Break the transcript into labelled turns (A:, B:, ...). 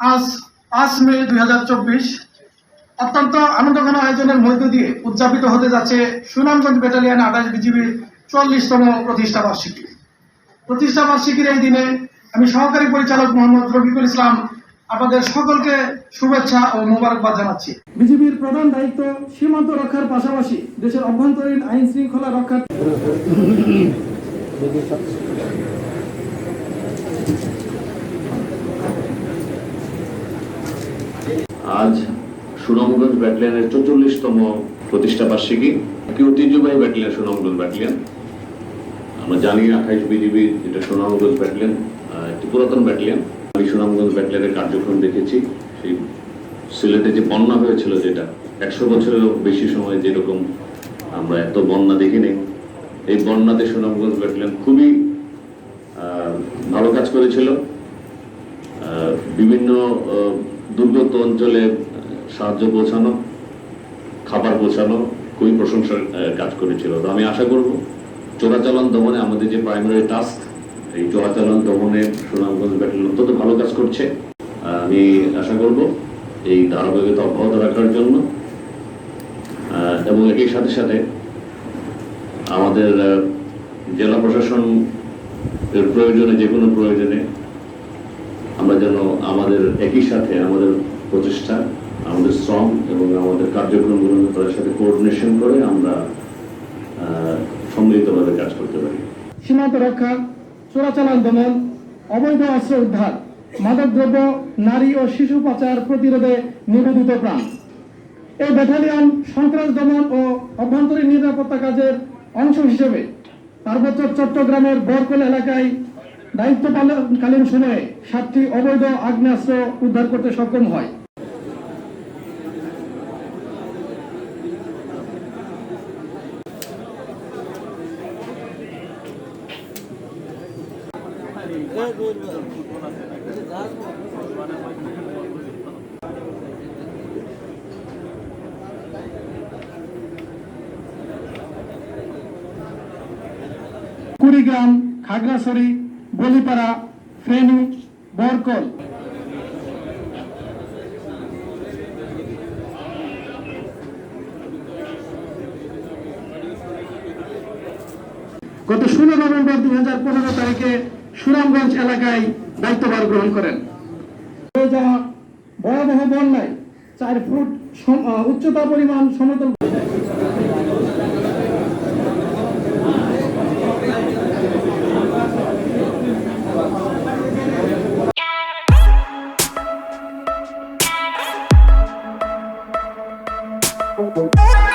A: আজ পাঁচ মে দুই হাজার চব্বিশ। অত্যন্ত আনন্দঘন আয়োজনের মধ্য দিয়ে উদযাপিত হতে যাচ্ছে সুনামগঞ্জ ব্যাটালিয়ন আঠাশ বিজিবির চল্লিশতম প্রতিষ্ঠা বার্ষিকী। প্রতিষ্ঠা বার্ষিকীর এই দিনে আমি সহকারী পরিচালক মোহাম্মদ রফিকুল ইসলাম আপনাদের সকলকে শুভেচ্ছা ও মোবারকবাদ জানাচ্ছি। বিজিবির প্রধান দায়িত্ব সীমান্ত রক্ষার পাশাপাশি দেশের অভ্যন্তরীণ আইন শৃঙ্খলা রক্ষার
B: আজ সুনামগঞ্জ ব্যাটালিয়নের চৌচল্লিশতম প্রতিষ্ঠা বার্ষিকী। একটি ঐতিহ্যবাহী ব্যাটালিয়ন সুনামগঞ্জ ব্যাটালিয়ন? আমরা জানি আঠাইশ বিজিবি যেটা সুনামগঞ্জ ব্যাটালিয়ন একটি পুরাতন ব্যাটালিয়ন। আমি সুনামগঞ্জ ব্যাটালিয়নের কার্যক্রম দেখেছি। সেই সিলেটে যে বন্যা হয়েছিল যেটা, একশো বছরেরও বেশি সময় যেরকম আমরা এত বন্যা দেখিনি। এই বন্যাতে সুনামগঞ্জ ব্যাটালিয়ন খুবই ভালো কাজ করেছিল। বিভিন্ন দুর্গত অঞ্চলে সাহায্য পৌঁছানো, খাবার পৌঁছানো খুবই প্রশংসার কাজ করেছিল। তো আমি আশা করব, চোরাচালান দমনে আমাদের যে প্রাইমারি টাস্ক এই চোরাচালান দমনে সুনামগঞ্জ ব্যাটালিয়ন অত্যন্ত ভালো কাজ করছে। আমি আশা করব, এই ধারাবাহিকতা অব্যাহত রাখার জন্য এবং একই সাথে সাথে আমাদের জেলা প্রশাসন প্রয়োজনে যে কোনো প্রয়োজনে আমাদের একই সাথে আমাদের প্রচেষ্টা, আমাদের শ্রম এবং আমাদের কার্যক্রমগুলো তাদের সাথে কোঅর্ডিনেশন করে আমরা সম্মিলিতভাবে কাজ করতে পারি।
A: সীমান্ত রক্ষা, চোরাচালান দমন, অবৈধ অস্ত্র উদ্ধার, মাদকদ্রব্য, নারী ও শিশু পাচার প্রতিরোধে নিবেদিত প্রাণ। এই ব্যাটালিয়ন সন্ত্রাস দমন ও অভ্যন্তরীণ নিরাপত্তা কাজের অংশ হিসেবে পার্বত্য চট্টগ্রামের বরকল এলাকায় দায়িত্ব পালনকালীন সময়ে সাতটি অবৈধ আগ্নেয়াস্ত্র উদ্ধার করতে সক্ষম হয়। কুড়িগ্রাম খাগড়াছড়ি বলিপাড়া ফেনী বরকল। গত ষোলো নভেম্বর দুই হাজার পনেরো তারিখে সুনামগঞ্জ এলাকায় দায়িত্বভার গ্রহণ করেন। যাওয়া ভয়াবহ বন্যায় চার ফুট উচ্চতা পরিমাণ সমতল
C: Thank